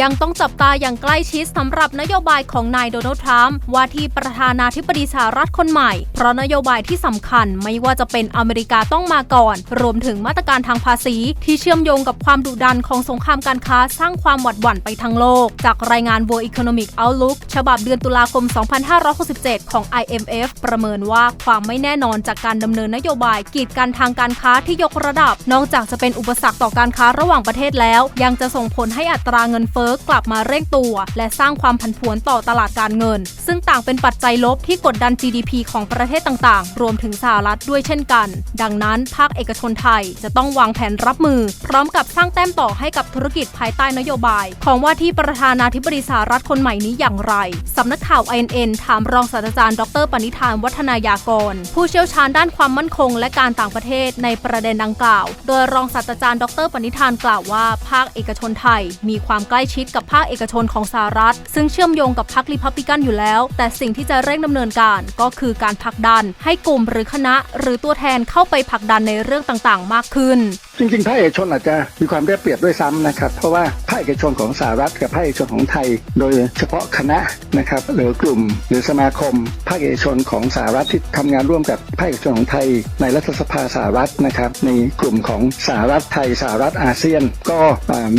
ยังต้องจับตาอย่างใกล้ชิดสำหรับนโยบายของนายโดนัลด์ทรัมป์ว่าที่ประธานาธิบดีสหรัฐคนใหม่ เพราะนโยบายที่สำคัญไม่ว่าจะเป็นอเมริกาต้องมาก่อน รวมถึงมาตรการทางภาษี ที่เชื่อมโยงกับความดุดันของสงครามการค้าสร้างความหวัดหวั่นไปทั้งโลก จากรายงาน World Economic Outlook ฉบับเดือนตุลาคม 2567 ของ IMF ประเมินว่าความไม่แน่นอนจากการดำเนินนโยบายกีดกันทางการค้าที่ยกระดับ นอกจากจะเป็นอุปสรรคต่อการค้าระหว่างประเทศแล้ว ยังจะส่งผลให้อัตราเงินเฟ้อกลับมาเร่งตัว และสร้างความผันผวนต่อตลาดการเงิน ซึ่งต่างเป็นปัจจัยลบที่กดดัน GDP ของประเทศต่างๆ รวมถึงสหรัฐด้วยเช่นกัน ดังนั้นภาคเอกชนไทยจะต้องวางแผนรับมือ พร้อมกับสร้างแต้มต่อให้กับธุรกิจภายใต้นโยบาย ของว่าที่ประธานาธิบดีสหรัฐคนใหม่นี้อย่างไรสำนักข่าว INN ถามรองศาสตราจารย์ดรปณิธานวัฒนายากร ผู้เชี่ยวชาญด้านความมั่นคง และการต่างประเทศในประเด็นดังกล่าว โดยรองศาสตราจารย์ดรปณิธานกล่าวว่า ภาคเอกชนไทยมีความใกล้ชิดกับภาคเอกชนของสหรัฐ ซึ่งเชื่อมโยงกับพรรคริพับลิกันอยู่แล้ว แต่สิ่งที่จะเร่งดำเนินการก็คือการผลักดันให้กลุ่มหรือคณะ หรือตัวแทนเข้าไปผลักดันในเรื่องต่างๆ มากขึ้น จริงๆภาคเอกชนอาจจะมีความได้เปรียบด้วยซ้ำนะครับ เพราะว่าภาคเอกชนของสหรัฐกับภาคเอกชนของไทย โดยเฉพาะคณะนะครับหรือกลุ่ม หรือสมาคม ภาคเอกชนของสหรัฐที่ทำงานร่วมกับภาคเอกชนของไทย ในรัฐสภาสหรัฐนะครับในกลุ่มของสหรัฐไทยสหรัฐอาเซียน ก็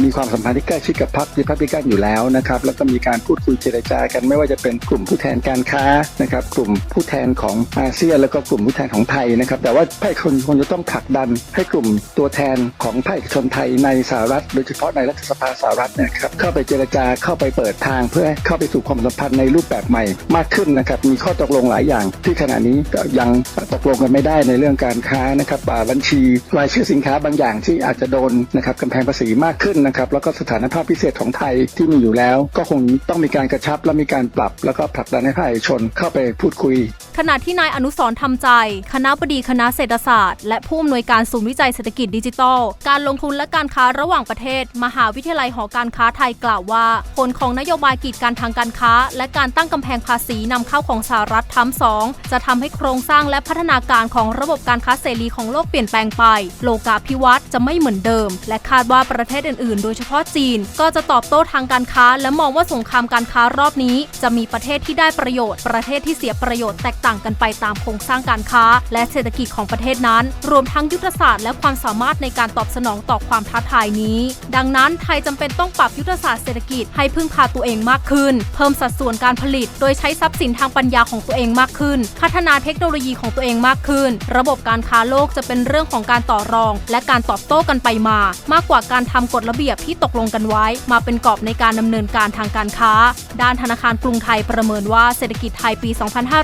มีความสัมพันธ์ที่ใกล้ชิดกับพรรคริพับลิกันอยู่แล้วนะครับแล้วก็มีการพูดคุยเจรจากันไม่ว่าจะเป็นกลุ่มผู้แทนการค้านะครับกลุ่มผู้แทนของอาเซียน แล้วก็กลุ่มผู้แทนของไทยนะครับแต่ว่าภาคเอกชนควรจะต้องผลักดันให้กลุ่มตัวแทนของภาคเอกชนไทยในสหรัฐ โดยเฉพาะในรัฐสภาสหรัฐนยครับเข้าไปเจรจาเข้าไปเปิดทางเพื่อเข้าไปสู่ความสัมพันธ์ในรูปแบบใหม่มากขึ้นนะครับมีข้อตกลงหลายอย่าง ที่ขณะนี้ก็ยังตกลงกันไม่ได้ในเรื่องการค้านะครับบัญชีรายชื่อสินค้าบางอย่างที่อาจจะโดนนะครับกำแพงภาษีมากขึ้นนะครับแล้วก็สถานภาพพิเศษของไทยที่มีอยู่แล้ว ก็คงต้องมีการกระชับและมีการปรับ แล้วก็ผลักดันให้ภาคเอกชนเข้าไปพูดคุย ขณะที่นายอนุสรทำใจ คณะบดีคณะเศรษฐศาสตร์ และผู้อำนวยการศูนย์วิจัยเศรษฐกิจดิจิทัล การลงทุนและการค้าระหว่างประเทศ มหาวิทยาลัยหอการค้าไทยกล่าวว่า ผลของนโยบายกีดกันทางการค้า และการตั้งกำแพงภาษีนำเข้าของสหรัฐทั้งสองจะทำให้โครงสร้างและพัฒนาการของระบบการค้าเสรีของโลกเปลี่ยนแปลงไป โลกาภิวัตน์จะไม่เหมือนเดิม และคาดว่าประเทศอื่นๆ โดยเฉพาะจีน ก็จะตอบโต้ทางการค้า และมองว่าสงครามการค้ารอบนี้ จะมีประเทศที่ได้ประโยชน์ประเทศที่เสียประโยชน์แตกต่างางกันไปตามโครงสร้างการค้า และเศรษฐกิจของประเทศนั้น รวมทั้งยุทธศาสตร์และความสามารถในการตอบสนองต่อความท้าทายนี้ ดังนั้นไทยจำเป็นต้องปรับยุทธศาสตร์เศรษฐกิจให้พึ่งพาตัวเองมากขึ้น เพิ่มสัดส่วนการผลิต โดยใช้ทรัพย์สินทางปัญญาของตัวเองมากขึ้น พัฒนาเทคโนโลยีของตัวเองมากขึ้น ระบบการค้าโลกจะเป็นเรื่องของการต่อรอง และการตอบโต้กันไปมา มากกว่าการทำกฎระเบียบที่ตกลงกันไว้ มาเป็นกรอบในการดำเนินการทางการค้า ด้านธนาคารกรุงไทยประเมินว่าเศรษฐกิจไทยปี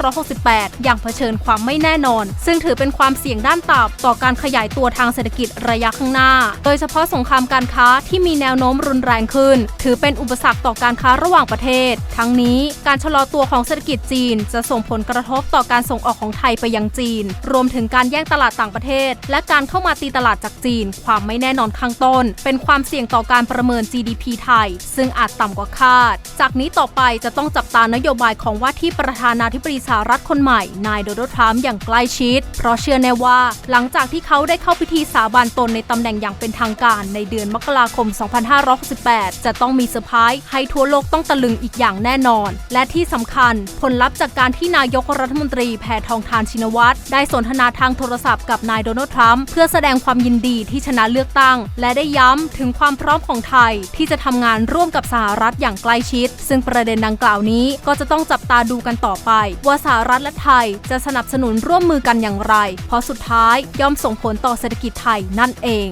2568อยังเผชิญความไม่แน่นอน ซึ่งถือเป็นความเสี่ยงด้านต่ำต่อการขยายตัวทางเศรษฐกิจระยะข้างหน้า โดยเฉพาะสงครามการค้าที่มีแนวโน้มรุนแรงขึ้น ถือเป็นอุปสรรคต่อการค้าระหว่างประเทศ ทั้งนี้การชะลอตัวของเศรษฐกิจจีน จะส่งผลกระทบต่อการส่งออกของไทยไปยังจีน รวมถึงการแย่งตลาดต่างประเทศ และการเข้ามาตีตลาดจากจีน ความไม่แน่นอนข้างต้น เป็นความเสี่ยงต่อการประเมิน GDP ไทย ซึ่งอาจต่ำกว่าคาด จากนี้ต่อไปจะต้องจับตานโยบายของว่าที่ประธานาธิบดีสหรัฐคนคนใหม่ นายโดนัลด์ทรัมป์อย่างใกล้ชิด เพราะเชื่อแน่ว่าหลังจากที่เขาได้เข้าพิธีสาบานตนในตำแหน่งอย่างเป็นทางการในเดือนมกราคม 2568 จะต้องมีเซอร์ไพรส์ให้ทั่วโลกต้องตะลึงอีกอย่างแน่นอน และที่สำคัญผลลัพธ์จากการที่นายกรัฐมนตรีแพทองทานชินวัตรได้สนทนาทางโทรศัพท์กับนายโดนัลด์ทรัมป์เพื่อแสดงความยินดีที่ชนะเลือกตั้ง และได้ย้ำถึงความพร้อมของไทยที่จะทำงานร่วมกับสหรัฐอย่างใกล้ชิด ซึ่งประเด็นดังกล่าวนี้ก็จะต้องจับตาดูกันต่อไป ว่าสหรัฐและไทยจะสนับสนุนร่วมมือกันอย่างไร เพราะสุดท้ายย่อมส่งผลต่อเศรษฐกิจไทยนั่นเอง